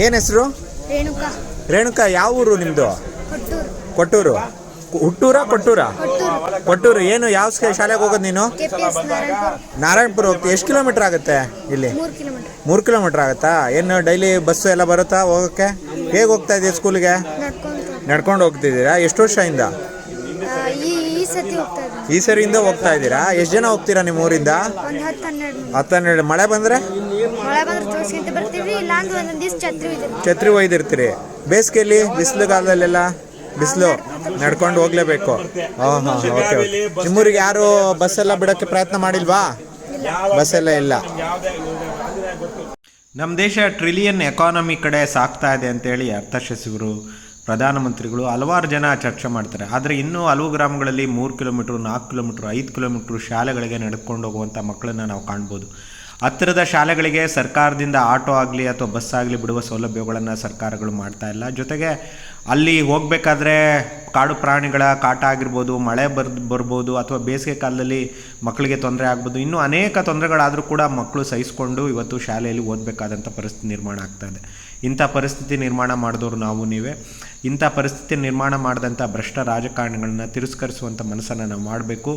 ಏನು ಹೆಸರು? ರೇಣುಕಾ. ರೇಣುಕಾ ಯಾವ ಊರು ನಿಮ್ಮದು ಕೊಟ್ಟೂರು. ಹುಟ್ಟೂರ ಕೊಟ್ಟೂರ? ಕೊಟ್ಟೂರು. ಏನು ಯಾವ ಶಾಲೆಗೆ ಹೋಗೋದು ನೀನು? ನಾರಾಯಣಪುರ. ಹೋಗ್ತೀವಿ ಎಷ್ಟು ಕಿಲೋಮೀಟರ್ ಆಗುತ್ತೆ ಇಲ್ಲಿ? ಮೂರು ಕಿಲೋಮೀಟರ್. ಆಗುತ್ತಾ? ಏನು ಡೈಲಿ ಬಸ್ಸು ಎಲ್ಲ ಬರುತ್ತಾ ಹೋಗೋಕ್ಕೆ? ಹೇಗೆ ಹೋಗ್ತಾ ಇದೆಯಾ ಸ್ಕೂಲಿಗೆ? ನಡ್ಕೊಂಡು ಹೋಗ್ತಿದ್ದೀರಾ? ಎಷ್ಟು ವರ್ಷದಿಂದ? ಈ ಈ ಸತಿ ಹೋಗ್ತಾ ಇದ್ದೀನಿ. ಈ ಸರಿಯಿಂದ ಹೋಗ್ತಾ ಇದ್ದೀರಾ? ಎಷ್ಟು ಜನ ಹೋಗ್ತೀರಾ ನಿಮ್ಮ ಊರಿಂದ? ಒಂದು ಹತ್ತು ಹನ್ನೆರಡು ಮಂದಿ. ಹತ್ತು ಹನ್ನೆರಡು. ಮಳೆ ಬಂದರೆ? ಮಳೆ ಬಂದ್ರೆ ತೋರಿಸ್ಕೊಂತ ಬರ್ತೀವಿ ಇಲ್ಲಾಂದ್ರೆ ಒಂದೊಂದು ದಿವ್ಸ ಛತ್ರಿ ಒಯ್ದಿರ್ತೀರಿ. ಬೇಸಿಗೆಯಲ್ಲಿ ಬಿಸಿಲು ಕಾಲದಲ್ಲೆಲ್ಲ ಬಿಸಿಲು ನಡ್ಕೊಂಡು ಹೋಗ್ಲೇಬೇಕು. ಹಾಂ ಹಾಂ ಓಕೆ ಓಕೆ. ನಿಮ್ಮೂರಿಗೆ ಯಾರು ಬಸ್ ಎಲ್ಲ ಬಿಡೋಕ್ಕೆ ಪ್ರಯತ್ನ ಮಾಡಿಲ್ವಾ? ಬಸ್ ಎಲ್ಲ ಇಲ್ಲ. ನಮ್ಮ ದೇಶ ಟ್ರಿಲಿಯನ್ ಎಕಾನಮಿ ಕಡೆ ಸಾಗ್ತಾ ಇದೆ ಅಂತೇಳಿ ಅರ್ಥಶಾಸ್ತ್ರಿಗಳು ಪ್ರಧಾನಮಂತ್ರಿಗಳು ಹಲವಾರು ಜನ ಚರ್ಚೆ ಮಾಡ್ತಾರೆ. ಆದರೆ ಇನ್ನೂ ಹಲವು ಗ್ರಾಮಗಳಲ್ಲಿ ಮೂರು ಕಿಲೋಮೀಟ್ರ್, ನಾಲ್ಕು ಕಿಲೋಮೀಟ್ರ್, ಐದು ಕಿಲೋಮೀಟ್ರ್ ಶಾಲೆಗಳಿಗೆ ನಡ್ಕೊಂಡು ಹೋಗುವಂಥ ಮಕ್ಕಳನ್ನು ನಾವು ಕಾಣ್ಬೋದು. ಹತ್ತಿರದ ಶಾಲೆಗಳಿಗೆ ಸರ್ಕಾರದಿಂದ ಆಟೋ ಆಗಲಿ ಅಥವಾ ಬಸ್ ಆಗಲಿ ಬಿಡುವ ಸೌಲಭ್ಯಗಳನ್ನು ಸರ್ಕಾರಗಳು ಮಾಡ್ತಾ ಇಲ್ಲ. ಜೊತೆಗೆ ಅಲ್ಲಿ ಹೋಗಬೇಕಾದ್ರೆ ಕಾಡು ಪ್ರಾಣಿಗಳ ಕಾಟ ಆಗಿರ್ಬೋದು, ಮಳೆ ಬರ್ ಬರ್ಬೋದು ಅಥವಾ ಬೇಸಿಗೆ ಕಾಲದಲ್ಲಿ ಮಕ್ಕಳಿಗೆ ತೊಂದರೆ ಆಗ್ಬೋದು. ಇನ್ನೂ ಅನೇಕ ತೊಂದರೆಗಳಾದರೂ ಕೂಡ ಮಕ್ಕಳು ಸಹಿಸ್ಕೊಂಡು ಇವತ್ತು ಶಾಲೆಯಲ್ಲಿ ಓದಬೇಕಾದಂಥ ಪರಿಸ್ಥಿತಿ ನಿರ್ಮಾಣ ಆಗ್ತಾ ಇದೆ. ಇಂಥ ಪರಿಸ್ಥಿತಿ ನಿರ್ಮಾಣ ಮಾಡಿದವರು ನಾವು ನೀವೇ. ಇಂಥ ಪರಿಸ್ಥಿತಿ ನಿರ್ಮಾಣ ಮಾಡಿದಂಥ ಭ್ರಷ್ಟ ರಾಜಕಾರಣಿಗಳನ್ನ ತಿರಸ್ಕರಿಸುವಂಥ ಮನಸ್ಸನ್ನು ನಾವು ಮಾಡಬೇಕು.